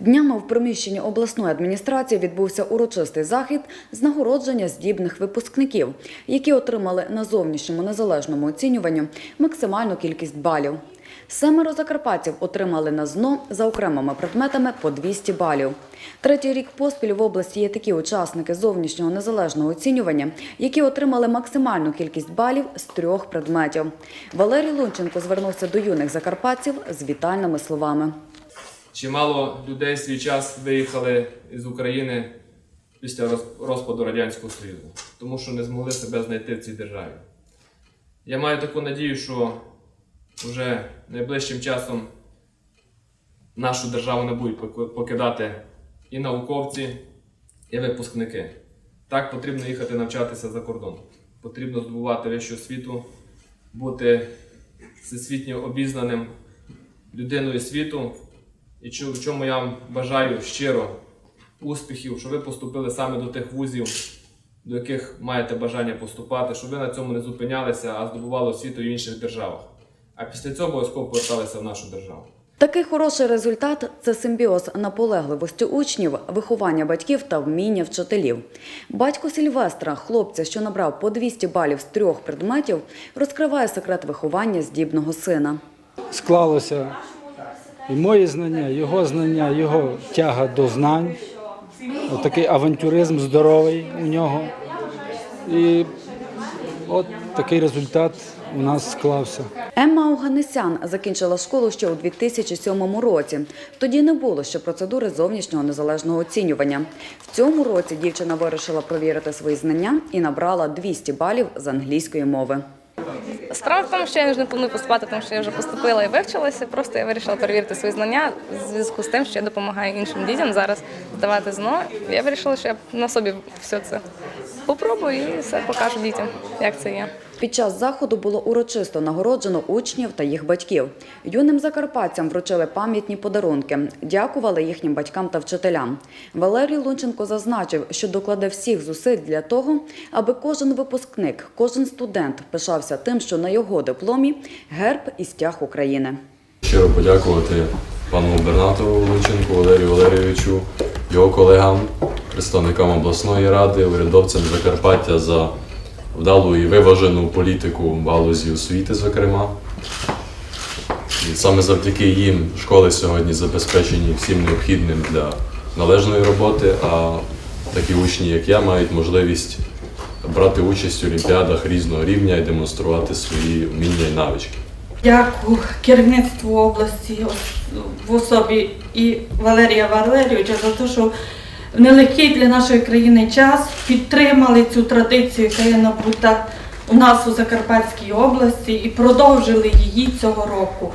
Днями в приміщенні обласної адміністрації відбувся урочистий захід з нагородження здібних випускників, які отримали на зовнішньому незалежному оцінюванні максимальну кількість балів. Семеро закарпатців отримали на ЗНО за окремими предметами по 200 балів. Третій рік поспіль в області є такі учасники зовнішнього незалежного оцінювання, які отримали максимальну кількість балів з трьох предметів. Валерій Лунченко звернувся до юних закарпатців з вітальними словами. Чимало людей в свій час виїхали з України після розпаду Радянського Союзу, тому що не змогли себе знайти в цій державі. Я маю таку надію, що вже найближчим часом нашу державу не будуть покидати і науковці, і випускники. Так потрібно їхати навчатися за кордон. Потрібно здобувати вищу освіту, бути всесвітньо обізнаним людиною світу. І в чому я вам бажаю щиро успіхів, щоб ви поступили саме до тих вузів, до яких маєте бажання поступати, щоб ви на цьому не зупинялися, а здобували освіту в інших державах. А після цього обов'язково поверталися в нашу державу. Такий хороший результат це симбіоз наполегливості учнів, виховання батьків та вміння вчителів. Батько Сільвестра, хлопця, що набрав по 200 балів з трьох предметів, розкриває секрет виховання здібного сина. склалося і мої знання, його знання, його тяга до знань, такий авантюризм здоровий у нього. І от такий результат у нас склався. Емма Оганесян закінчила школу ще у 2007 році. Тоді не було ще процедури зовнішнього незалежного оцінювання. В цьому році дівчина вирішила провірити свої знання і набрала 200 балів з англійської мови. Справа в тому, що я не планую поступати, тому що я вже поступила і вивчилася. Просто я вирішила перевірити свої знання в зв'язку з тим, що я допомагаю іншим дітям зараз здавати ЗНО. Я вирішила, що я на собі все це попробую і все покажу дітям, як це є. Під час заходу було урочисто нагороджено учнів та їх батьків. Юним закарпатцям вручили пам'ятні подарунки, дякували їхнім батькам та вчителям. Валерій Лунченко зазначив, що докладе всіх зусиль для того, аби кожен випускник, кожен студент пишався тим, що на його дипломі герб і стяг України. Щиро подякувати пану губернатору Лученку Валерію Валерійовичу, його колегам, представникам обласної ради, урядовцям Закарпаття за вдалу і виважену політику галузі освіти, зокрема. І саме завдяки їм школи сьогодні забезпечені всім необхідним для належної роботи, а такі учні, як я, мають можливість брати участь у олімпіадах різного рівня і демонструвати свої вміння і навички. Дякую керівництву області в особі і Валерія Валерійовича за те, що в нелегкий для нашої країни час підтримали цю традицію, яка є набута у нас у Закарпатській області, і продовжили її цього року.